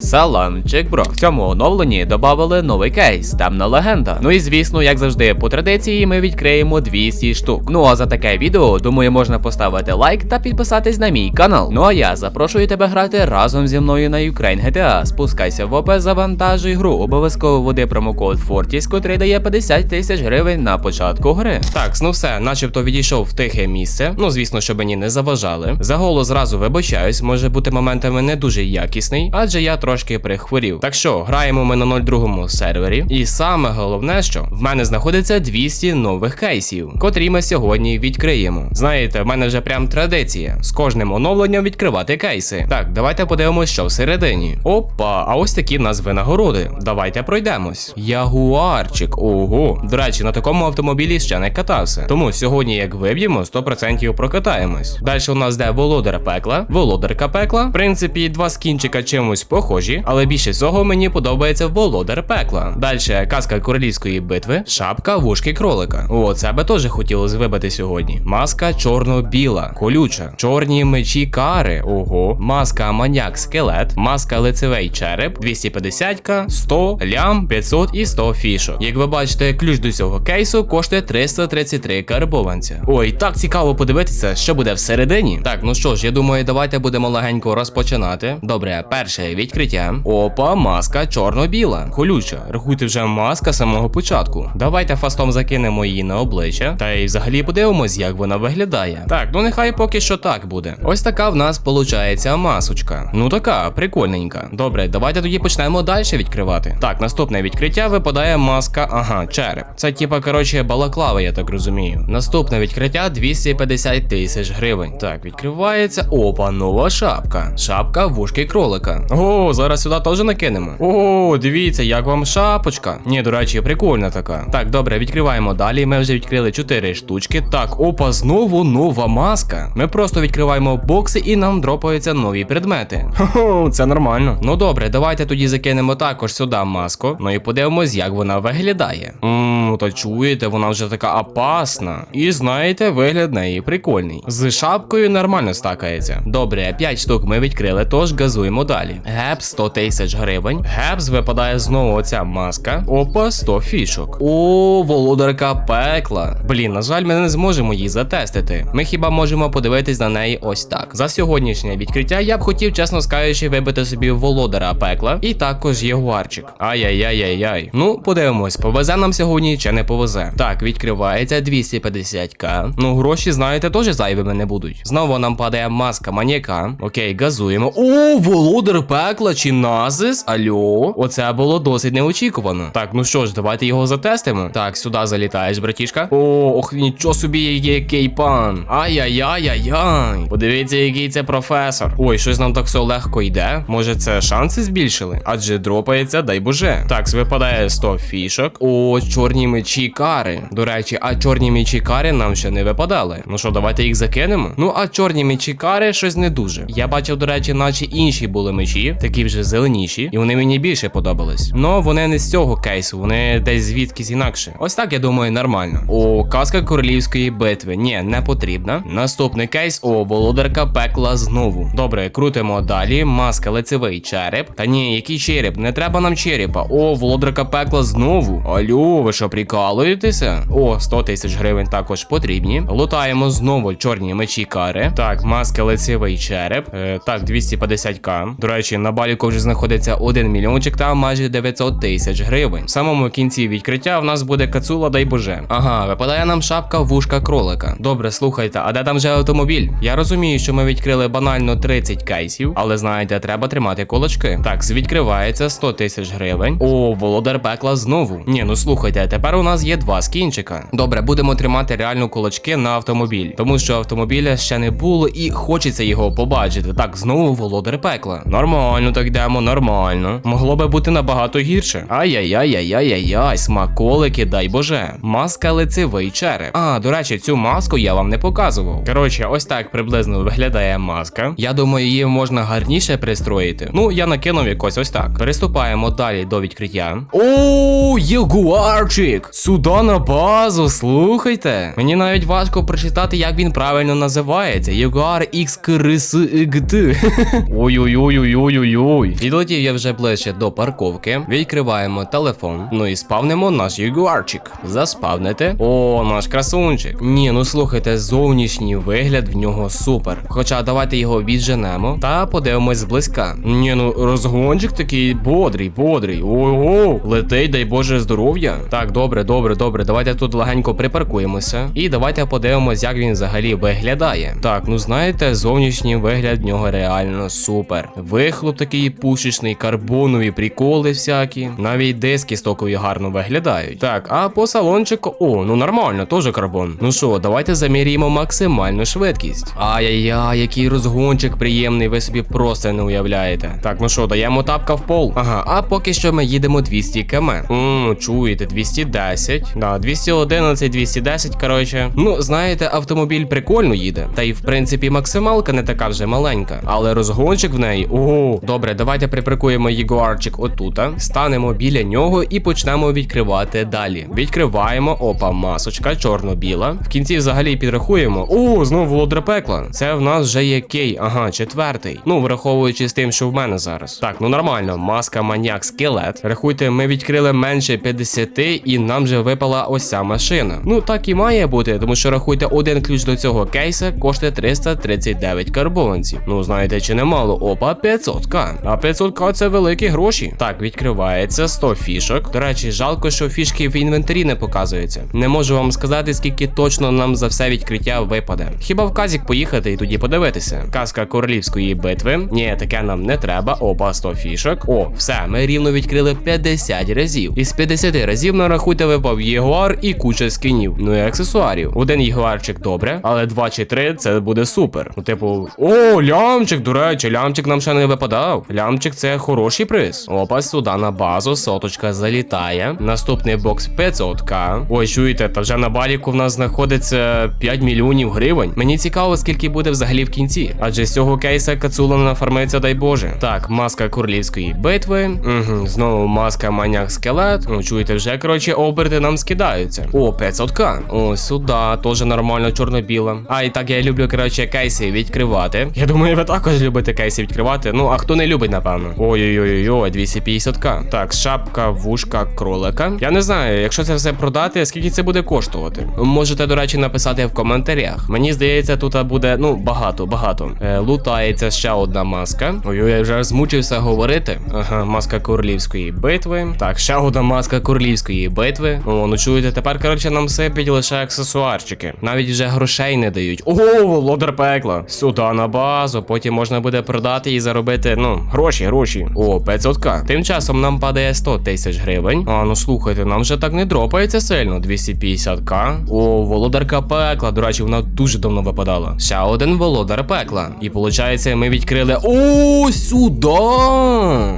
Саламчик, бро. В цьому оновленні додали новий кейс, темна легенда. Ну і звісно, як завжди, по традиції ми відкриємо 200 штук. Ну а за таке відео, думаю, можна поставити лайк та підписатись на мій канал. Ну а я запрошую тебе грати разом зі мною на Ukraine GTA. Спускайся в ОП, завантажуй гру. Обов'язково вводи промокод Fortis, котрий дає 50 тисяч гривень на початку гри. Так, ну все, начебто відійшов в тихе місце. Ну звісно, щоб мені не заважали. За голос зразу вибачаюсь, може бути моментами не дуже якісний, адже я трошки прихворів. Так що граємо ми на 02 сервері, і саме головне, що в мене знаходиться 200 нових кейсів, котрі ми сьогодні відкриємо. Знаєте, в мене вже прям традиція з кожним оновленням відкривати кейси. Так, давайте подивимось, що всередині. Опа, а ось такі в нас винагороди. Давайте пройдемось. Ягуарчик, ого. До речі, на такому автомобілі ще не катався. Тому сьогодні, як виб'ємо, 100% прокатаємось. Далі у нас де володар пекла, володарка пекла. В принципі, два скінчика чимось похожі, але більше всього мені подобається володар пекла. Далі казка королівської битви, шапка вушки кролика. О, це би теж хотілося вибити сьогодні. Маска чорно-біла, колюча, чорні мечі кари. Ого, маска маняк скелет, маска лицевий череп, 250к, 100, лям, 500 і 100 фішок. Як ви бачите, ключ до цього кейсу коштує 333 карбованця. Ой, так цікаво подивитися, що буде всередині. Так, ну що ж, я думаю, давайте будемо легенько розпочинати. Добре, перше відкриття. Опа, маска чорно-біла. Колюча. Рахуйте вже маска самого початку. Давайте фастом закинемо її на обличчя. Та й взагалі подивимось, як вона виглядає. Так, ну нехай поки що так буде. Ось така в нас получається масочка. Ну така, прикольненька. Добре, давайте тоді почнемо далі відкривати. Так, наступне відкриття випадає маска. Ага, череп. Це типа, коротше, балаклава, я так розумію. Наступне відкриття 250 тисяч гривень. Так, відкривається. Опа, нова шапка. Шапка вушки кролика. О, зараз сюди теж накинемо. О, дивіться, як вам шапочка. Ні, до речі, прикольна така. Так, добре, відкриваємо далі. Ми вже відкрили 4 штучки. Так, опа, знову нова маска. Ми просто відкриваємо бокси і нам дропаються нові предмети. Хо-хо, це нормально. Ну добре, давайте тоді закинемо також сюди маску. Ну і подивимось, як вона виглядає. Ммм, то чуєте, вона вже така опасна. І знаєте, вигляд неї прикольний. З шапкою нормально стакається. Добре, 5 штук ми відкрили, тож газуємо далі. Гепс 100 тисяч гривень. Гепс випадає знову оця маска. Опа, 100 фішок. О, володарка пекла. Блін, на жаль, ми не зможемо її затестити. Ми хіба можемо подивитись на неї ось так. За сьогоднішнє відкриття я б хотів, чесно скажучи, вибити собі володара пекла і також ягуарчик. Ай-яй-яй-яй-яй. Ну, подивимось, повезе нам сьогодні чи не повезе. Так, відкривається 250к. Ну, гроші, знаєте, теж зайвими не будуть. Знову нам падає маска маніяка. Окей, газуємо. О, володар пекла чи назис? Алло, оце було досить неочікувано. Так, ну що ж, давайте його затестимо. Так, сюди залітаєш, братішка. О, ох, нічого собі, який пан. Ай-яй-яй-яй-яй. Подивіться, який це професор. Ой, щось нам так все легко йде. Може, це шанси збільшили? Адже дропається, дай боже. Так, випадає 100 фішок. О, чорні мечі кари. До речі, а чорні мечі кари нам ще не випадали. Ну що, давайте їх закинемо? Ну, а чорні мечі кари щось не дуже. Я бачив, до речі, наче інші були мечі, такі вже зеленіші, і вони мені більше подобались. Но вони не з цього кейсу, вони десь звідкись інакше. Ось так я думаю, нормально. О, казка королівської битви. Ні, не потрібна. Наступний кейс. О, володарка пекла знову. Добре, крутимо далі. Маска лицевий череп. Та ні, який череп? Не треба нам черепа. О, володарка пекла знову. Алло, ви що прикалуєтеся? О, 100 тисяч гривень також потрібні. Лутаємо знову чорні мечі кари. Так, маска лицевий череп. Е, так, 250к. До речі, на баліку вже знаходиться 1 мільйончик та майже 900 тисяч гривень. В самому кінці відкриття в нас буде кацула, дай боже. Ага, випадає нам шапка вушка кролика. Добре, слухайте, а де там вже автомобіль? Я розумію, що ми відкрили банально 30 кейсів, але знаєте, треба тримати кулачки. Так, відкривається 100 тисяч гривень. О, володар пекла знову. Ні, ну слухайте, тепер у нас є два скінчика. Добре, будемо тримати реально кулачки на автомобіль, тому що автомобіля ще не було і хочеться його побачити. Так, знову володар пекла. Нормально, так йдемо, нормально. Могло би бути набагато гірше. Ай-яй-яй-яй-яй-яй, смаколики, дай боже. Маска лицевий череп. А, до речі, цю маску я вам не показував. Коротше, ось так приблизно виглядає маска. Я думаю, її можна гарніше пристроїти. Ну, я накинув якось ось так. Переступаємо далі до відкриття. О, ягуарчик! Сюди на базу, слухайте. Мені навіть важко прочитати, як він правильно називається. Ягуар X Ой-ой-ой-ой-ой-ой. Ой-ой-ой. Підлетів я вже ближче до парковки. Відкриваємо телефон. Ну і спавнимо наш ягуарчик. Заспавнити. О, наш красунчик. Ні, ну слухайте, зовнішній вигляд в нього супер. Хоча давайте його відженемо та подивимось зблизька. Ні, ну розгончик такий бодрий, бодрий. Ого, летить, дай Боже здоров'я. Так, добре, добре, добре. Давайте тут легенько припаркуємося. І давайте подивимось, як він взагалі виглядає. Так, ну знаєте, зовнішній вигляд в нього реально супер. Вихлоп такий пушечний, карбонові приколи всякі. Навіть диски стокові гарно виглядають. Так, а по салончику. О, ну нормально, теж карбон. Ну що, давайте заміряємо максимальну швидкість. Ай-яй-яй, який розгончик приємний, ви собі просто не уявляєте. Так, ну що, даємо тапка в пол. Ага, а поки що ми їдемо 200 км. Ммм, чуєте, 210. Да, 211, 210, коротше. Ну, знаєте, автомобіль прикольно їде. Та й в принципі максималка не така вже маленька. Але розгончик в неї. Ого, добре, давайте припаркуємо Єгуарчик отута. Станемо біля нього і почнемо відкривати далі. Відкриваємо, опа, масочка, чорно-біла. В кінці взагалі підрахуємо. О, знову володар пекла. Це в нас вже є кей, ага, четвертий. Ну, враховуючи з тим, що в мене зараз. Так, ну нормально, маска маніак скелет. Рахуйте, ми відкрили менше 50 і нам вже випала ось ця машина. Ну так і має бути, тому що рахуйте, один ключ до цього кейса коштує 339 карбованців. Ну знаєте, чи немало? Опа, 500к. А 500к це великі гроші. Так, відкривається 100 фішок. До речі, жалко, що фішки в інвентарі не показуються. Не можу вам сказати, скільки точно нам за все відкриття випаде. Хіба в казік поїхати і тоді подивитися? Казка королівської битви. Ні, таке нам не треба. Опа, 100 фішок. О, все, ми рівно відкрили 50 разів. Із 50 разів нарахуйте випав єгуар і куча скінів. Ну і аксесуарів. Один єгуарчик добре, але два чи три це буде супер. Ну, типу, о, лямчик, до речі, лямчик нам ще не випадав. Лямчик це хороший приз. Опа, сюди на базу, соточка залітає. Наступний бокс 500к. Ой, чуєте, та вже на баліку в нас знаходиться 5 мільйонів гривень. Мені цікаво, скільки буде взагалі в кінці. Адже з цього кейса кацула нафармиться, дай Боже. Так, маска королівської битви. Угу, знову маска маняк скелет. Ну, чуєте, вже коротше оберти нам скидаються. О, 500к. О, сюди, теж нормально чорно-біла. А і так я люблю, коротше, кейси відкривати. Я думаю, ви також любите кейси відкривати. Ну, а хто не любить, напевно. Ой-ой-ой, 250к. Так, шапка, вушка, кролика. Я не знаю, якщо це все продати, скільки це буде коштувати. Можете, до речі, написати в коментарях. Мені здається, тут буде, ну, багато, багато. Е, лутається ще одна маска. Ой-ой, я вже змучився говорити. Ага, маска королівської битви. Так, ще одна маска королівської битви. О, ну чуєте, тепер, коротше, нам сипять лише аксесуарчики. Навіть вже грошей не дають. Ого, володар пекла. Сюди на базу, потім можна буде продати і заробити, ну, гроші, гроші. О, 500к. Тим часом нам падає 100 тисяч гривень. А ну слухайте, нам вже так не дропається сильно. 250к. О, володарка пекла. До речі, вона дуже давно випадала. Ще один володар пекла. І виходить, ми відкрили. О, сюди!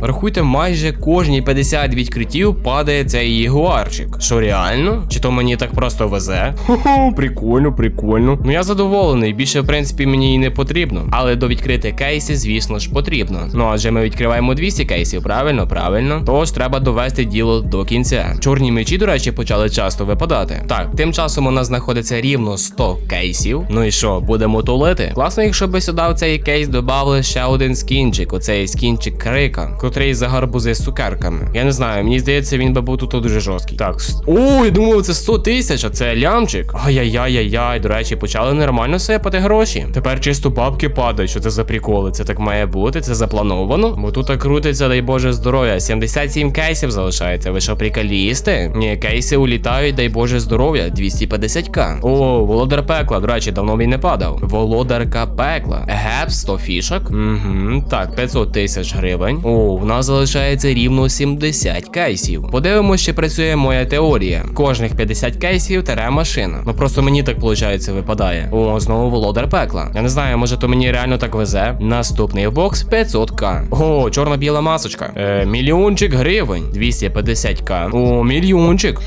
Рахуйте, майже кожні 50 відкриттів падає цей єгуарчик. Що реально? Чи то мені так просто везе? Хо-хо, прикольно, прикольно. Ну я задоволений. Більше, в принципі, мені і не потрібно. Але до відкрити кейси, звісно ж, потрібно. Ну адже ми відкриваємо 200 кейсів, правильно, правильно. Тож треба довести діло до кінця. Чорні мечі, до речі, почали часто випадати. Так, тим часом у нас знаходиться рівно 100 кейсів. Ну і що, будемо тулити? Класно, якщо би сюди в цей кейс додали ще один скінчик, оцей скінчик крика, котрий за гарбузи з цукерками. Я не знаю, мені здається, він би був тут дуже жорсткий. Так, о, я думав, це 100 тисяч, а це лямчик. Ай-яй-яй-яй, до речі, почали нормально сипати гроші. Тепер чисто бабки падають. Що це за приколи? Це так має бути, це заплановано. Бо тут крутиться, дай Боже здоров'я. 77 кейсів залишається. Ви що, приколісти? Ні, кейси улітають, дай Боже здоров'я. 250к. О, володар пекла. До речі, давно він не падав. Володарка пекла. Геп, 100 фішок. Угу. Так, 500 тисяч гривень. О, в нас залишається рівно 70 кейсів. Подивимось, чи працює моя теорія. Кожних 50 кейсів тере машина. Ну просто мені так виходить випадає. О, знову володар пекла. Я не знаю, може то мені реально так везе. Наступний бокс 500к. О, чорно-біла масочка. Е, мільйончик гривень. 250к. О, мільйончик.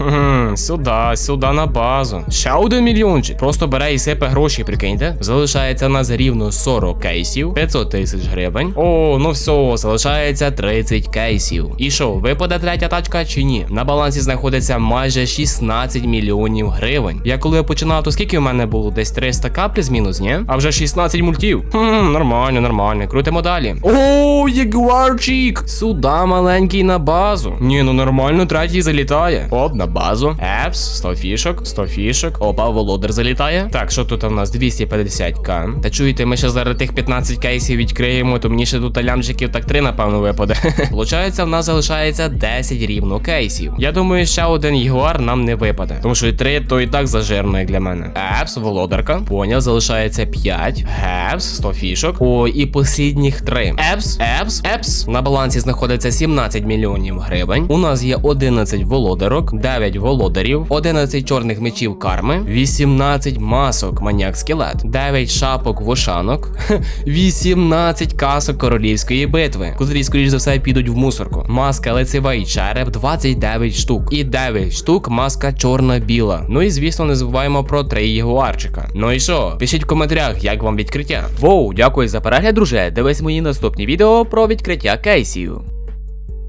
Сюди, сюди на базу. Ще один мільйончик. Просто бере і сипе гроші, прикиньте. Залишається нас рівно 40 кейсів, 500 тисяч гривень. О, ну все, залишається 30 кейсів. І що, випаде третя тачка чи ні? На балансі знаходиться майже 16 мільйонів гривень. Я коли починав, то скільки у мене було? Десь 300 каплі з мінус, ні? А вже 16 мультів. Хм, нормально, нормально. Крутимо далі. О, ягуарчик! Сюда маленький на базу. Ні, ну нормально, третій залітає. Оп, на базу. Епс, 100 фішок, 100 фішок. Опа, володар залітає. Так, що тут у нас 250к. Та чуєте, ми ще зараз тих 15 кейсів відкриємо, то мені ще тут лямчиків так 3, напевно, випаде. Получається, в нас залишається 10 рівно кейсів. Я думаю, ще один ягуар нам не випаде. Тому що і 3 то і так зажирно, як для мене. Епс, володарка. Поняв, залишається 5. Епс, 100 фішок. О, і послідніх 3. Епс, епс, епс. На балансі знаходиться 17 мільйонів гривень. У нас є 11 володарок, 9 володарів, 11 чорних мечів карми, 18 масок маніак скелет, 9 шапок вошанок, 18 касок королівської битви, котрі, скоріш за все, підуть в мусорку. Маска лицевий череп 29 штук. І 9 штук маска чорна-біла. Ну і звісно, не забуваємо про 3 ягуарчика. Ну і що? Пишіть в коментарях, як вам відкриття. Воу, дякую за перегляд, друже. Дивись мої наступні відео про відкриття кейсів.